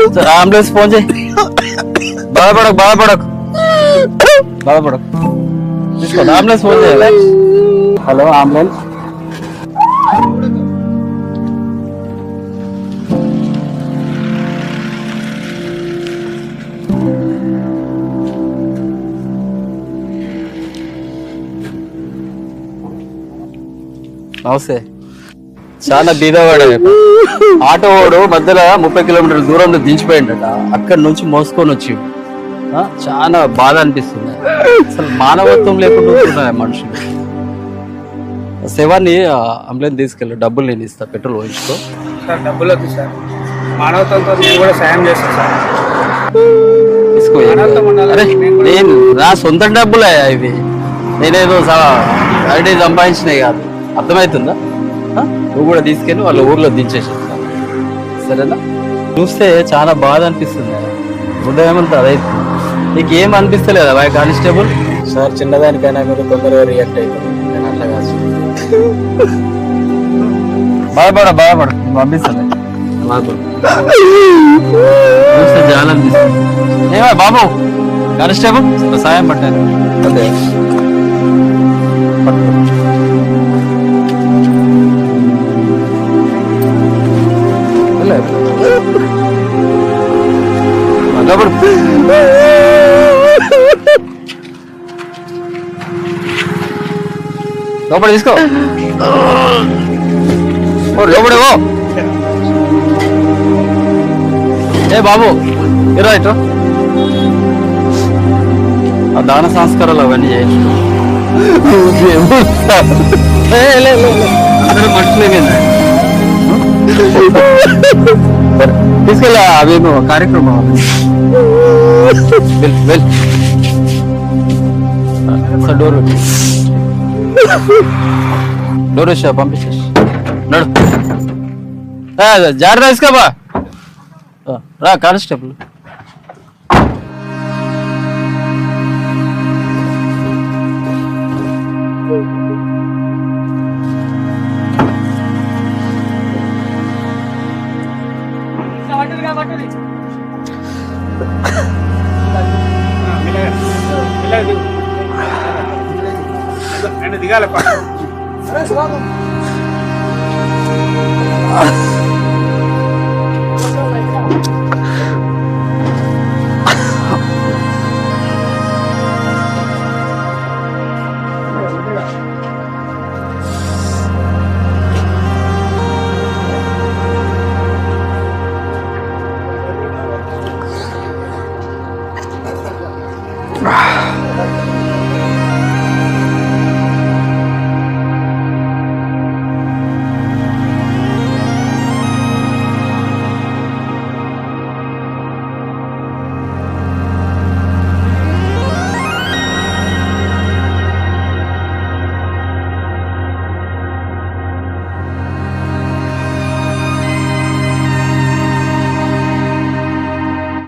तो जरा एंबुलेंस पहुँचे। बड़ा बड़क बड़ा बड़क बड़ा बड़क जिसको एंबुलेंस पहुँचे। हेलो एंबुलेंस नमस्ते। చాలా బీదవాడు ఆటో వాడు మధ్యలో ముప్పై కిలోమీటర్ల దూరంలో దించిపోయిండట. అక్కడి నుంచి మోసుకొని వచ్చి చాలా బాధ అనిపిస్తుంది. అసలు మానవత్వం లేకుండా ఉంటున్నాయి మనుషులు శవాన్ని అంబులెన్స్ తీసుకెళ్ళి డబ్బులు నేను ఇస్తా పెట్రోల్ పోయించుకో. సార్ డబ్బులు వద్దు సార్. మానవతంతో నేను కూడా సాయం చేస్తాను సార్. తీసుకో నేను నా సొంత డబ్బులే ఇవి. నేనేదో ఐడి సంపాదించినవి కాదు. అర్థమవుతుందా? నువ్వు కూడా తీసుకెళ్ళి వాళ్ళ ఊర్లో దించేసేస్తా. సరేనా? చూస్తే చాలా బాధ అనిపిస్తుంది. హృదయం అంతా అదైతే నీకు ఏం అనిపిస్తలేదా బాయ్ కానిస్టేబుల్? సార్ చిన్నదానికైనా మీరు తొందరగా రియాక్ట్ అవుతారు నేను అట్లా కాదు. బాధపడ బాధపడ. పంపిస్తాను చూస్తే చాలా అనిపిస్తుంది. ఏమా బాబు కానిస్టేబుల్? సాయం పట్టాను అదే లోపల తీసుకో. ఓ ఏ బాబు ఇరా ఇటు? ఆ దాన సంస్కారాలు అవన్నీ లే. అందరూ మనుషులే కదా. సరే, తీసుకెళ్ళా అవేమో కార్యక్రమం. వెల్ డోర్ డోర్ వచ్చా పంపించేసి. నడు. ఏ, జాగ్రత్త తీసుకోబా రా constable. Nene, dígale, pa. vamos. Ah.